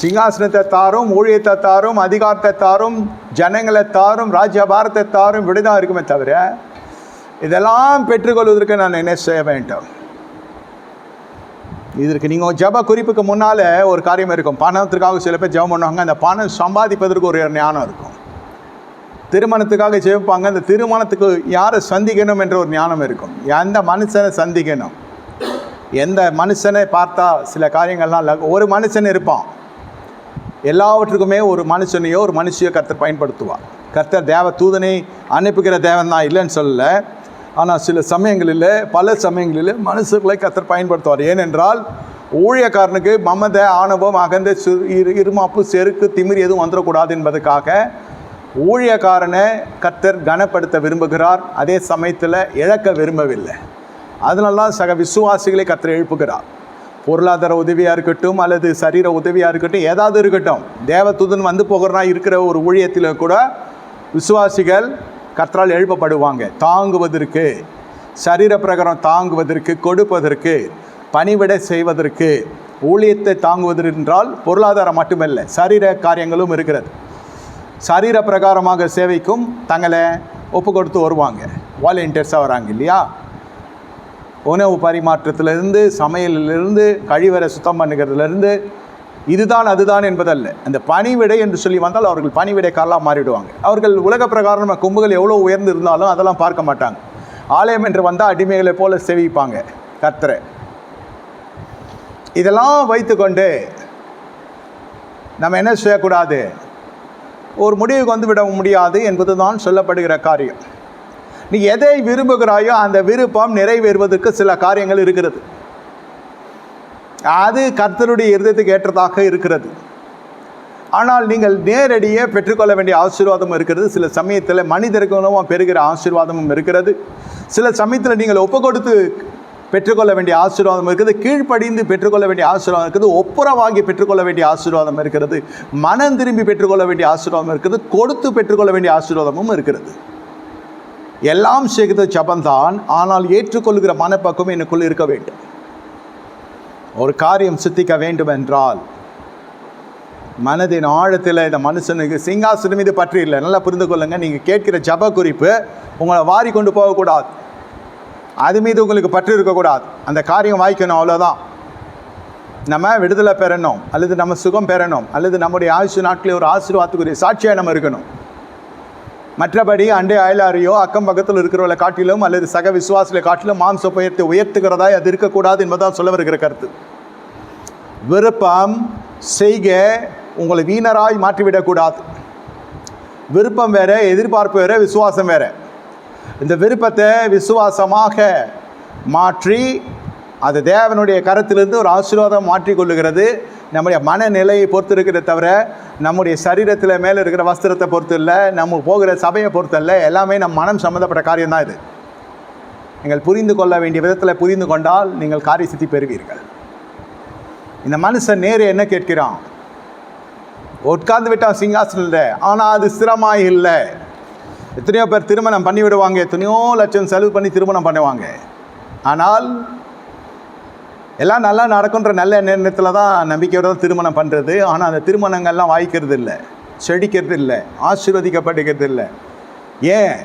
சிங்காசனத்தை தாரும் ஊழியத்தை தாரும் அதிகாரத்தை தாரும் ஜனங்களை தாரும் ராஜ்யபாரத்தை தாரும் விடுதான் இருக்குமே தவிர இதெல்லாம் பெற்றுக்கொள்வதற்கு நான் என்ன செய்ய வேண்டும்? இதற்கு நீங்கள் ஜப குறிப்புக்கு முன்னால் ஒரு காரியம் இருக்கும். பணத்திற்காக சில பேர் ஜெபம் பண்ணுவாங்க. அந்த பணம் சம்பாதிப்பதற்கு ஒரு ஞானம் இருக்கும். திருமணத்துக்காக ஜெபிப்பாங்க. அந்த திருமணத்துக்கு யாரை சந்திக்கணும் என்ற ஒரு ஞானம் இருக்கும். எந்த மனுஷனை சந்திக்கணும்? எந்த மனுஷனை பார்த்தா சில காரியங்கள்லாம் ஒரு மனுஷன் இருப்பான். எல்லாவற்றுக்குமே ஒரு மனுஷனையோ ஒரு மனுஷியோ கர்த்தர் பயன்படுத்துவார். கர்த்தர் தேவ தூதனை அனுப்புகிற தேவன் தான் இல்லைன்னு சொல்லலை. ஆனால் சில சமயங்களில் பல சமயங்களில் மனுஷர்களை கர்த்தர் பயன்படுத்துவார். ஏனென்றால் ஊழியக்காரனுக்கு மமத ஆணவம் அகந்த இரு இருமாப்பு செருக்கு திமிர் எதுவும் வந்துடக்கூடாது என்பதற்காக ஊழியக்காரனை கர்த்தர் கனப்படுத்த விரும்புகிறார். அதே சமயத்தில் இழக்க விரும்பவில்லை. அதனால தான் சக விசுவாசிகளை கர்த்தர் எழுப்புகிறார். பொருளாதார உதவியாக இருக்கட்டும் அல்லது சரீர உதவியாக இருக்கட்டும் ஏதாவது இருக்கட்டும். தேவதூதன் வந்து போகிறனா இருக்கிற ஒரு ஊழியத்தில் கூட விசுவாசிகள் கற்றால் எழுப்பப்படுவாங்க. தாங்குவதற்கு சரீர பிரகாரம் தாங்குவதற்கு கொடுப்பதற்கு பணிவிட செய்வதற்கு ஊழியத்தை தாங்குவது என்றால் பொருளாதாரம் மட்டுமல்ல சரீர காரியங்களும் இருக்கிறது. சரீர பிரகாரமாக சேவைக்கும் தங்களை ஒப்பு கொடுத்து வருவாங்க. வாலண்டியர்ஸாக வராங்க இல்லையா? உணவு பரிமாற்றத்திலிருந்து சமையலிலிருந்து கழிவறை சுத்தம் பண்ணுகிறதுலேருந்து இதுதான் அதுதான் என்பதல்ல. அந்த பணிவிடை என்று சொல்லி வந்தால் அவர்கள் பணிவிடைக்காரலாம் மாறிடுவாங்க. அவர்கள் உலக பிரகாரம் கொம்புகள் எவ்வளோ உயர்ந்து இருந்தாலும் அதெல்லாம் பார்க்க மாட்டாங்க. ஆலயம் என்று வந்தால் அடிமைகளை போல செவிப்பாங்க கர்த்தரை. இதெல்லாம் வைத்துக்கொண்டு நம்ம என்ன செய்யக்கூடாது? ஒரு முடிவுக்கு வந்து விட முடியாது என்பது தான் சொல்லப்படுகிற காரியம். நீ எதை விரும்புகிறாயோ அந்த விருப்பம் நிறைவேறுவதற்கு சில காரியங்கள் இருக்கிறது. அது கர்த்தருடைய இருதயத்துக்கு ஏற்றதாக இருக்கிறது. ஆனால் நீங்கள் நேரடியே பெற்றுக்கொள்ள வேண்டிய ஆசீர்வாதம் இருக்கிறது. சில சமயத்தில் மனிதர்களும் பெறுகிற ஆசீர்வாதமும் இருக்கிறது. சில சமயத்தில் நீங்கள் ஒப்பு கொடுத்து பெற்றுக்கொள்ள வேண்டிய ஆசீர்வாதம் இருக்குது. கீழ்ப்படிந்து பெற்றுக்கொள்ள வேண்டிய ஆசீர்வாதம் இருக்குது. ஒப்புரவாகி பெற்றுக்கொள்ள வேண்டிய ஆசீர்வாதம் இருக்கிறது. மனம் திரும்பி பெற்றுக்கொள்ள வேண்டிய ஆசீர்வாதம் இருக்குது. கொடுத்து பெற்றுக்கொள்ள வேண்டிய ஆசீர்வாதமும் இருக்கிறது. எல்லாம் சேர்த்த ஜபந்தான் ஆனால் ஏற்றுக்கொள்கிற மனப்பக்கம் எனக்குள் இருக்க வேண்டும். ஒரு காரியம் சித்திக்க வேண்டும் என்றால் மனதின் ஆழத்தில் இந்த மனுஷனுக்கு சிங்காசனம் மீது பற்றி இல்லை. நல்லா புரிந்து கொள்ளுங்க. நீங்கள் கேட்கிற ஜப குறிப்பு உங்களை வாரி கொண்டு போகக்கூடாது. அது மீது உங்களுக்கு பற்று இருக்கக்கூடாது. அந்த காரியம் வாய்க்கணும் அவ்வளோதான் நம்ம விடுதலை பெறணும் அல்லது நம்ம சுகம் பெறணும் அல்லது நம்முடைய ஆயுசு நாட்களில் ஒரு ஆசீர்வாதத்துக்குரிய சாட்சியாக நம்ம இருக்கணும். மற்றபடி அண்டை அயலாரையோ அக்கம் பக்கத்தில் இருக்கிறவளை காட்டிலும் அல்லது சக விசுவாசிகளை காட்டிலும் மாம்ச உயர்த்தி உயர்த்துகிறதா அது இருக்கக்கூடாது என்பதான் சொல்ல வருகிற கருத்து. விருப்பம் செய்க உங்களை வீணராய் மாற்றிவிடக்கூடாது. விருப்பம் வேற எதிர்பார்ப்பு வேற விசுவாசம் வேற. இந்த விருப்பத்தை விசுவாசமாக மாற்றி அது தேவனுடைய கரத்திலிருந்து ஒரு ஆசீர்வாதம் மாற்றிக்கொள்ளுகிறது. நம்முடைய மனநிலையை பொறுத்திருக்கிறத தவிர நம்முடைய சரீரத்தில் மேலே இருக்கிற வஸ்திரத்தை பொறுத்து இல்லை நம்ம போகிற சபையை பொறுத்து இல்லை எல்லாமே நம் மனம் சம்மந்தப்பட்ட காரியம்தான் இது. நீங்கள் புரிந்து கொள்ள வேண்டிய விதத்தில் புரிந்து கொண்டால் நீங்கள் காரிய சித்தி பெறுவீர்கள். இந்த மனுஷன் நேரு என்ன கேட்கிறான்? உட்கார்ந்து விட்டான் சிங்காசனில் ஆனால் அது ஸ்திரமாக இல்லை. எத்தனையோ பேர் திருமணம் பண்ணி விடுவாங்க எத்தனையோ லட்சம் செலவு பண்ணி திருமணம் பண்ணுவாங்க. ஆனால் எல்லாம் நல்லா நடக்குன்ற நல்ல நேரத்தில் தான் நம்பிக்கையோட தான் திருமணம் பண்ணுறது ஆனால் அந்த திருமணங்கள்லாம் வாய்க்கிறது இல்லை. செடிக்கிறது இல்லை. ஆசீர்வதிக்கப்படுகிறது இல்லை. ஏன்?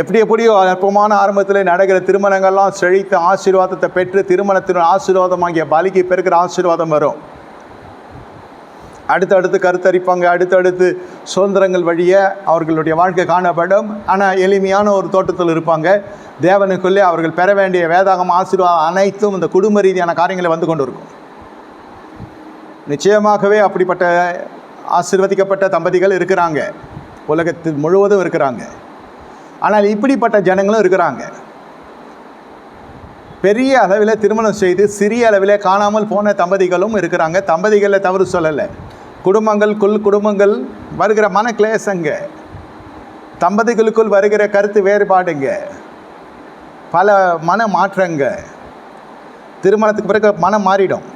எப்படி எப்படியோ அற்பமான ஆரம்பத்தில் நடக்கிற திருமணங்கள்லாம் செழித்து ஆசீர்வாதத்தை பெற்று திருமணத்தின் ஆசீர்வாதமாகிய பலிக்கு பெருக்கிற ஆசீர்வாதம் வரும். அடுத்தடுத்து கருத்தரிப்பாங்க அடுத்தடுத்து சுதந்திரங்கள் வழியே அவர்களுடைய வாழ்க்கை காணப்படும். ஆனால் எளிமையான ஒரு தோட்டத்தில் இருப்பாங்க. தேவனுக்குள்ளே அவர்கள் பெற வேண்டிய வேதாகம் ஆசீர்வாதம் அனைத்தும் இந்த குடும்ப ரீதியான காரியங்களை வந்து கொண்டு இருக்கும். நிச்சயமாகவே அப்படிப்பட்ட ஆசீர்வதிக்கப்பட்ட தம்பதிகள் இருக்கிறாங்க. உலகத்தில் முழுவதும் இருக்கிறாங்க. ஆனால் இப்படிப்பட்ட ஜனங்களும் இருக்கிறாங்க. பெரிய அளவில் திருமணம் செய்து சிறிய அளவில் காணாமல் போன தம்பதிகளும் இருக்கிறாங்க. தம்பதிகளை தவறு சொல்லலை. குடும்பங்கள் குல் குடும்பங்கள் வருகிற மன கிளேசங்க தம்பதிகளுக்குள் வருகிற கருத்து வேறுபாடுங்க. பல மன மாற்றங்க. திருமணத்துக்கு பிறகு மனம் மாறிடும்.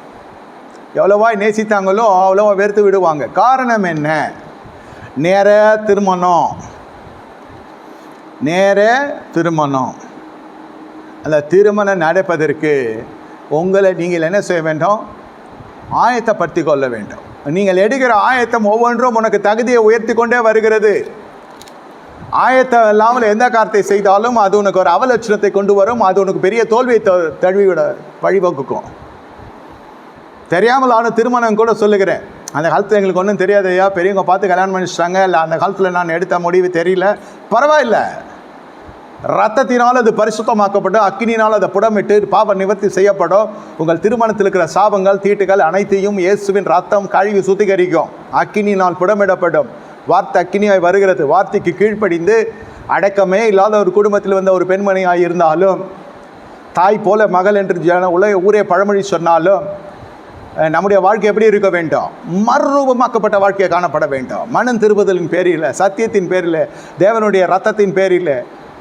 எவ்வளோவா நேசித்தாங்களோ அவ்வளோவா வெறுத்து விடுவாங்க. காரணம் என்ன? நேர திருமணம். நேர திருமணம். அந்த திருமணம் நடப்பதற்கு உங்களை நீங்கள் என்ன செய்ய வேண்டும்? ஆயத்தப்படுத்தி கொள்ள வேண்டும். நீங்கள் எடுக்கிற ஆயத்தம் ஒவ்வொன்றும் உனக்கு தகுதியை உயர்த்தி கொண்டே வருகிறது. ஆயத்தம் இல்லாமல் எந்த காரியத்தை செய்தாலும் அது உனக்கு ஒரு அவலட்சணத்தை கொண்டு வரும். அது உனக்கு பெரிய தோல்வியை த- தழுவிவிட வழிவகுக்கும். தெரியாமல் ஆன திருமணம் கூட சொல்லுகிறேன். அந்த காலத்தில் எங்களுக்கு ஒன்றும் தெரியாதையா பெரியவங்க பார்த்து கல்யாணம் பண்ணிச்சிட்டாங்க. இல்லை அந்த காலத்தில் நான் எடுத்த முடிவு தெரியல. பரவாயில்லை. ரத்தத்தினால் அது பரிசுத்தமாக்கப்பட்டு அக்கினினால் அதை புடமிட்டு பாவ நிவர்த்தி செய்யப்படும். உங்கள் திருமணத்தில் இருக்கிற சாபங்கள் தீட்டுகள் அனைத்தையும் இயேசுவின் ரத்தம் கழுவி சுத்திகரிக்கும். அக்கினினால் புடமிடப்படும். வார்த்தை அக்கினியாய் வருகிறது. வார்த்தைக்கு கீழ்ப்படிந்து அடக்கமே இல்லாத ஒரு குடும்பத்தில் வந்த ஒரு பெண்மணியாக இருந்தாலும் தாய் போல மகள் என்று ஜன உலக ஊரே பழமொழி சொன்னாலும் நம்முடைய வாழ்க்கை எப்படி இருக்க வேண்டும்? மறுரூபமாக்கப்பட்ட வாழ்க்கையை காணப்பட வேண்டும். மனம் திருப்புதலின் பேரில் சத்தியத்தின் பேரில் தேவனுடைய ரத்தத்தின் பேரில்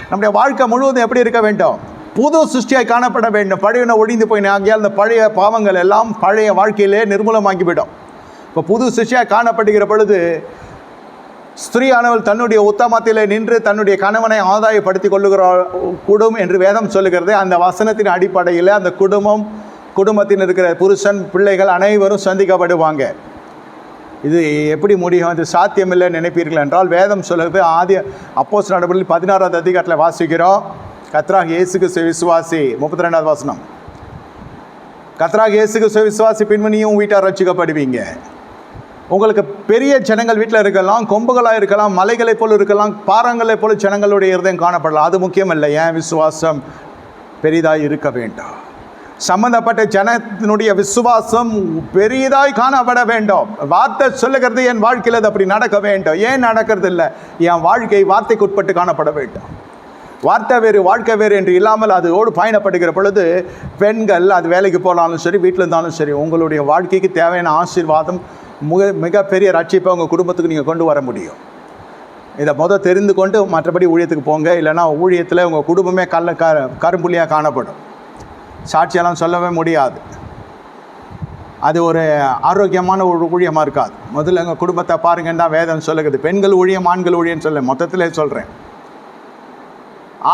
நம்முடைய வாழ்க்கை முழுவதும் எப்படி இருக்க வேண்டும்? புது சிருஷ்டியாய் காணப்பட வேண்டும். பழையன ஒழிந்து போய் ஆகியால் அந்த பழைய பாவங்கள் எல்லாம் பழைய வாழ்க்கையிலே நிர்மூலமாகிவிடும். இப்போ புது சிருஷ்டியாக காணப்படுகிற பொழுது ஸ்திரீயானவள் தன்னுடைய உத்தமத்திலே நின்று தன்னுடைய கணவனை ஆதாயப்படுத்திக் கொள்ளுகிற கூடும் என்று வேதம் சொல்லுகிறது. அந்த வசனத்தின் அடிப்படையில் அந்த குடும்பம் குடும்பத்தில் இருக்கிற புருஷன் பிள்ளைகள் அனைவரும் சந்திக்கப்படுவாங்க. இது எப்படி முடியும்? இது சாத்தியமில்லை நினைப்பீர்கள் என்றால் வேதம் சொல்லுறது ஆதி அப்போஸ் நடவடிக்கை பதினாறாவது அதிகாரத்தில் வாசிக்கிறோம். கத்ராக இயேசுக்கு விசுவாசி முப்பத்தி ரெண்டாவது வாசனம். கத்ராக் இயேசுக்கு விசுவாசி பின்மணியும் வீட்டார் ரசிக்கப்படுவீங்க உங்களுக்கு பெரிய ஜனங்கள் வீட்டில் இருக்கலாம் கொம்புகளாக இருக்கலாம் மலைகளைப் போல் இருக்கலாம் பாறங்களைப் போல் ஜனங்களுடைய இருதயம் காணப்படலாம். அது முக்கியம் இல்லை ஏன்? விசுவாசம் பெரிதாக இருக்க வேண்டாம். சம்பந்தப்பட்ட ஜனத்தினுடைய விசுவாசம் பெரியதாய் காணப்பட வேண்டும். வார்த்தை சொல்லுகிறது என் வாழ்க்கையில் அது அப்படி நடக்க வேண்டும். ஏன் நடக்கிறது இல்லை? என் வாழ்க்கை வார்த்தைக்கு உட்பட்டு காணப்பட வேண்டும். வார்த்தை வேறு வாழ்க்கை வேறு என்று இல்லாமல் அதோடு பயணப்படுகிற பொழுது பெண்கள் அது வேலைக்கு போனாலும் சரி வீட்டில் இருந்தாலும் சரி உங்களுடைய வாழ்க்கைக்கு தேவையான ஆசீர்வாதம் மிக மிகப்பெரிய ரட்சிப்பை உங்கள் குடும்பத்துக்கு நீங்கள் கொண்டு வர முடியும். இதை மொதல் தெரிந்து கொண்டு மற்றபடி ஊழியத்துக்கு போங்க. இல்லைன்னா ஊழியத்தில் உங்கள் குடும்பமே கல்ல க கரும்புள்ளியாக காணப்படும். சாட்சியெல்லாம் சொல்லவே முடியாது. அது ஒரு ஆரோக்கியமான ஒரு ஊழியமாக இருக்காது. முதல்ல எங்கள் குடும்பத்தை பாருங்கன்னு தான் வேதம் சொல்லுகிறது. பெண்கள் ஊழியம் ஆண்கள் ஊழியம்னு சொல்ல மொத்தத்தில் சொல்கிறேன்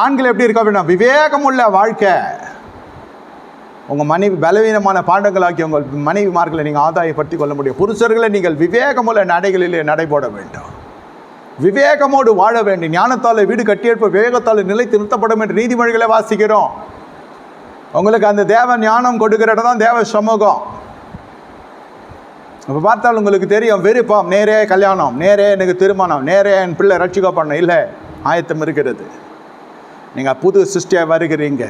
ஆண்கள் எப்படி இருக்க வேண்டும்? விவேகமுள்ள வாழ்க்கை. உங்கள் மனைவி பலவீனமான பாண்டங்களாக்கி உங்கள் மனைவிமார்களை நீங்கள் ஆதாயப்படுத்தி கொள்ள முடியும். புருஷர்களை நீங்கள் விவேகமுள்ள நடைகளிலே நடைபோட வேண்டும். விவேகமோடு வாழ வேண்டும். ஞானத்தால் வீடு கட்டியெழுப்ப விவேகத்தால் நிலைத்து நிறுத்தப்படும் என்று நீதிமொழிகளை வாசிக்கிறோம். உங்களுக்கு அந்த தேவ ஞானம் கொடுக்கிற இடம் தான் தேவ சமூகம். அப்போ பார்த்தால் உங்களுக்கு தெரியும் விருப்பம் நேரே கல்யாணம் நேரே எனக்கு திருமணம் நேரே என் பிள்ளை ரட்சிக்கப்படணும் இல்லை ஆயத்தம் இருக்கிறது. நீங்கள் புது சிருஷ்டியாக வருகிறீங்க.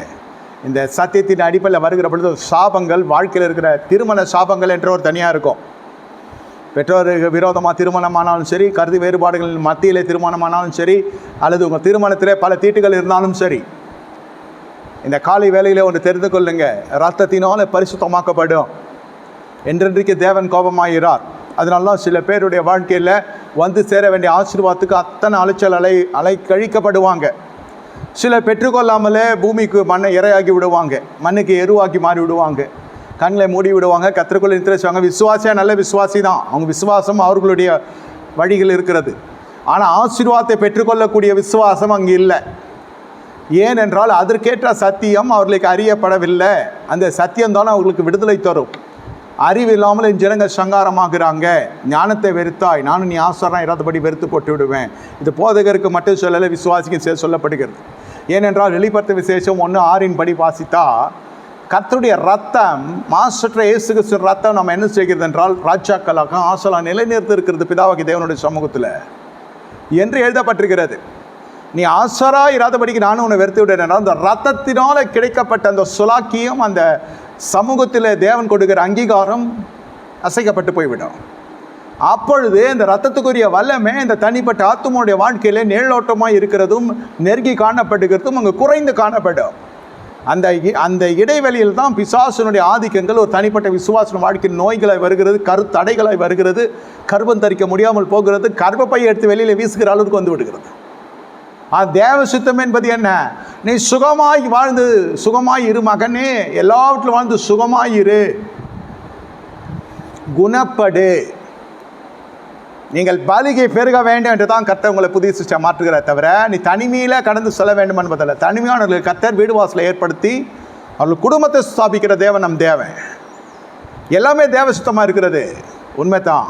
இந்த சத்தியத்தின் அடிப்படையில் வருகிற பொழுது சாபங்கள் வாழ்க்கையில் இருக்கிற திருமண சாபங்கள் என்ற ஒரு தனியாக இருக்கும். பெற்றோருக்கு விரோதமாக திருமணமானாலும் சரி கருத்து வேறுபாடுகள் மத்தியிலே திருமணமானாலும் சரி அல்லது உங்கள் திருமணத்திலே பல தீட்டுகள் இருந்தாலும் சரி இந்த காலை வேலையில் ஒன்று தெரிந்து கொள்ளுங்க. ரத்தத்தினால் பரிசுத்தமாக்கப்படும். என்றென்றைக்கு தேவன் கோபமாகிறார் அதனால சில பேருடைய வாழ்க்கையில் வந்து சேர வேண்டிய ஆசீர்வாதத்துக்கு அத்தனை அலைச்சல் அலை அலை கழிக்கப்படுவாங்க சிலர் பெற்றுக்கொள்ளாமலே பூமிக்கு மண்ணை இரையாக்கி விடுவாங்க. மண்ணுக்கு எருவாக்கி மாறி விடுவாங்க. கண்களை மூடி விடுவாங்க. கத்திரக்குள்ள நிறுத்துவாங்க விசுவாசியாக நல்ல விசுவாசி தான். அவங்க விசுவாசம் அவர்களுடைய வழிகள் இருக்கிறது. ஆனால் ஆசீர்வாதத்தை பெற்றுக்கொள்ளக்கூடிய விசுவாசம் அங்கே இல்லை. ஏனென்றால் அதற்கேற்ற சத்தியம் அவர்களுக்கு அறியப்படவில்லை. அந்த சத்தியம் தானே அவர்களுக்கு விடுதலை தரும். அறிவு இல்லாமல் என் ஜனங்கள் சங்காரமாகிறாங்க. ஞானத்தை வெறுத்தாய். நானும் நீ ஆசாரம் இராதபடி வெறுத்து போட்டு விடுவேன். இது போதகருக்கு மட்டும் சொல்லலை விசுவாசிக்கு சேர்த்து சொல்லப்படுகிறது. ஏனென்றால் வெளிப்படுத்த விசேஷம் ஒன்று ஆறின் படி வாசித்தா கத்தருடைய ரத்தம் மாசற்ற இயேசு கிறிஸ்து ரத்தம் நம்ம என்ன செய்கிறது என்றால் ராஜாக்களாக ஆசலா நிலைநிறுத்தி இருக்கிறது பிதாவாகி தேவனுடைய சமூகத்தில் என்று எழுதப்பட்டிருக்கிறது. நீ ஆசரா இராதபடிக்கு நானும் உன்னை வெறுத்து விடுறேன் அந்த ரத்தத்தினால் கிடைக்கப்பட்ட அந்த சுலாக்கியம் அந்த சமூகத்தில் தேவன் கொடுக்கிற அங்கீகாரம் அசைக்கப்பட்டு போய்விடும். அப்பொழுது இந்த ரத்தத்துக்குரிய வல்லமே இந்த தனிப்பட்ட ஆத்துமனுடைய வாழ்க்கையில் நிழலோட்டமாக இருக்கிறதும் நெருங்கி காணப்படுகிறதும் அங்கே குறைந்து காணப்படும். அந்த இ- அந்த இடைவெளியில் தான் பிசாசனுடைய ஆதிக்கங்கள் ஒரு தனிப்பட்ட விசுவாசன வாழ்க்கையின் நோய்களாய் வருகிறது கருத்தடைகளாய் வருகிறது கர்ப்பம் தரிக்க முடியாமல் போகிறது கர்ப்பப்பையை எடுத்து வெளியில் வீசுகிற அளவுக்கு வந்து விடுகிறது. அது தேவ சித்தம் என்பது என்ன? நீ சுகமாய் வாழ்ந்து சுகமாய் இரு மகனே. எல்லாவற்றிலும் வாழ்ந்து சுகமாய் இரு குணப்படு. நீங்கள் பலிகை பெருக வேண்டும் என்று தான் கர்த்தர் உங்களை புதிய சிஸ்டம் மாற்றுகிறார் தவிர நீ தனிமையில் கடந்து செல்ல வேண்டும் என்பதில்லை. தனிமையானவர்களுக்கு கர்த்தர் வீடு வாசலை ஏற்படுத்தி அவர்கள் குடும்பத்தை ஸ்தாபிக்கிற தேவன் நம் தேவன். எல்லாமே தேவ சுத்தமாக இருக்கிறது. உண்மைதான்.